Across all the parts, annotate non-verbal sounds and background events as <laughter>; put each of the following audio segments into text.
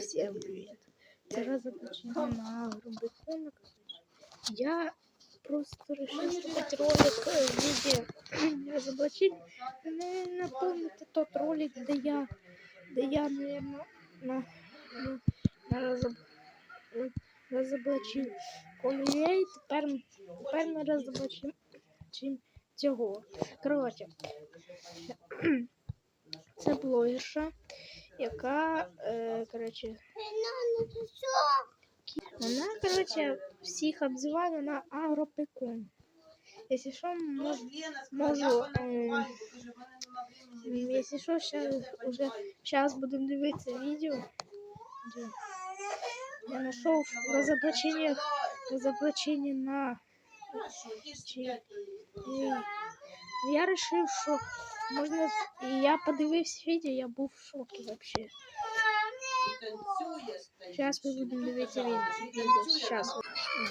Всем привет. Это разоблачение на Рубикона. Я просто решил сделать ролик э, в виде <clears throat> разоблачить. Ну, напомните тот ролик, где я, где я, наверное, на, на, на разоб, разоблачив колієй. Тепер, тепер ми розоблачимо чим цього. Коротше, це <clears throat> блогерша, яка, е, коротше, вона, коротше, всіх обзиває на агропекун. Якщо що, мож, можу, е, якщо що, сейчас, уже, зараз будемо дивитися відео. Я знайшов розоблачення, розоблачення на чи, і я вирішив, що можна, і я подивився відео, я був в шокі вообще. Сейчас мы будем дивитися відео. Сейчас.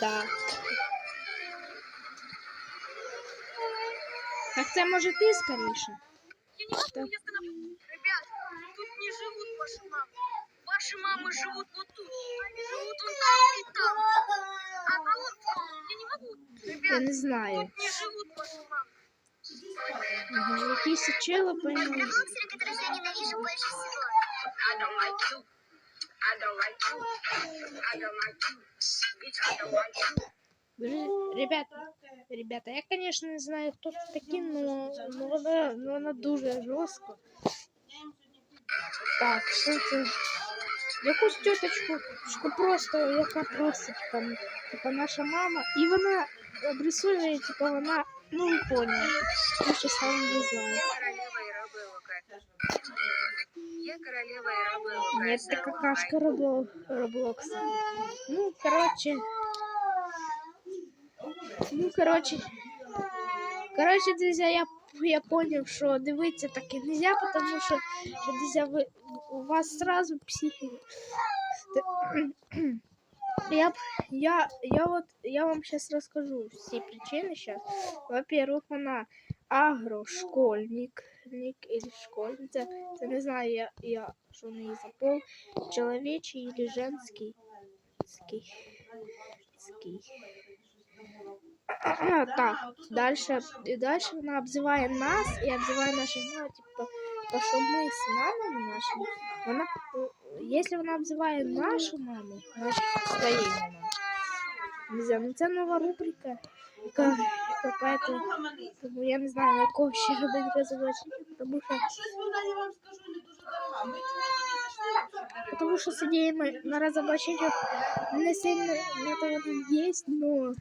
Да. Так це може ти скоріше? Я не могу, Так. я сказала, ребят, тут не живут ваши мамы. Ваши мамы живут вот тут. Живут вон там и там. А вот, я не могу. Я Ребят, не знаю. тут не живут ваши мамы. Ага, якісь чело пойму. блогеры, которых я ненавижу больше всего. I don't like you. I don't like you. I don't like you. Bitch, I don't like you. Ребята, ребята, я, конечно, не знаю, хто це такі, но, но, вона, но вона дуже жорстко. Так, що це? Якусь теточку теточку просто, яка просто, типа, типа наша мама, і вона обрисує, типа, вона, ну, ви поняли. Я ще сам не знаю. Нет, это какашка Робло- Роблокса. Ну, короче. Ну, короче. Короче, друзья, я, я понял, что дивиться так и нельзя, потому что, что друзья, вы, у вас сразу психика. <clears throat> <clears throat> Я, б- я, я вот, я вам сейчас расскажу все причины сейчас. Во-первых, она агрошкольник, ник или школьница. Це не знаю, я, я що в неї за пол, чоловічий или женський. Ский. Ский. А, так, дальше, и дальше вона обзиває нас і обзиває наших мам, типу, то, що ми з мамами нашими, вона, е, якщо вона обзиває нашу маму, нашу своєю мамою, не знаю, ну це нова рубрика, яка, яка поэтому, тому я не знаю, на кого ще робити розоблачення, тому що Щось вона, я вам скажу, не дуже дорога. Ми чого не зайшли? Потому что с идеями на разоблачение не сильно это вот есть, но...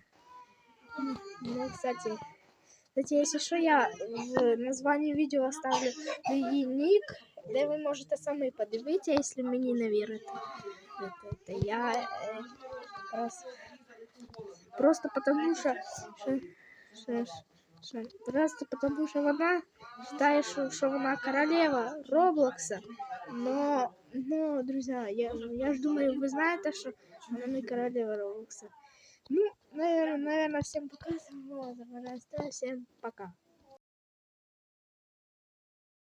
Ну, кстати, кстати, если что, я в названии видео оставлю її нік, де ви можете самі подивитися, якщо мені не вірите. Это, это я э, раз, просто потому что, что, что, что просто потому что вона считає, що, що вона королева Роблокса. Но, но, друзья, я, я ж думаю, вы знаете, что она не королева Роблокса. Ну, наверное, наверное, всем показываю. Всем пока.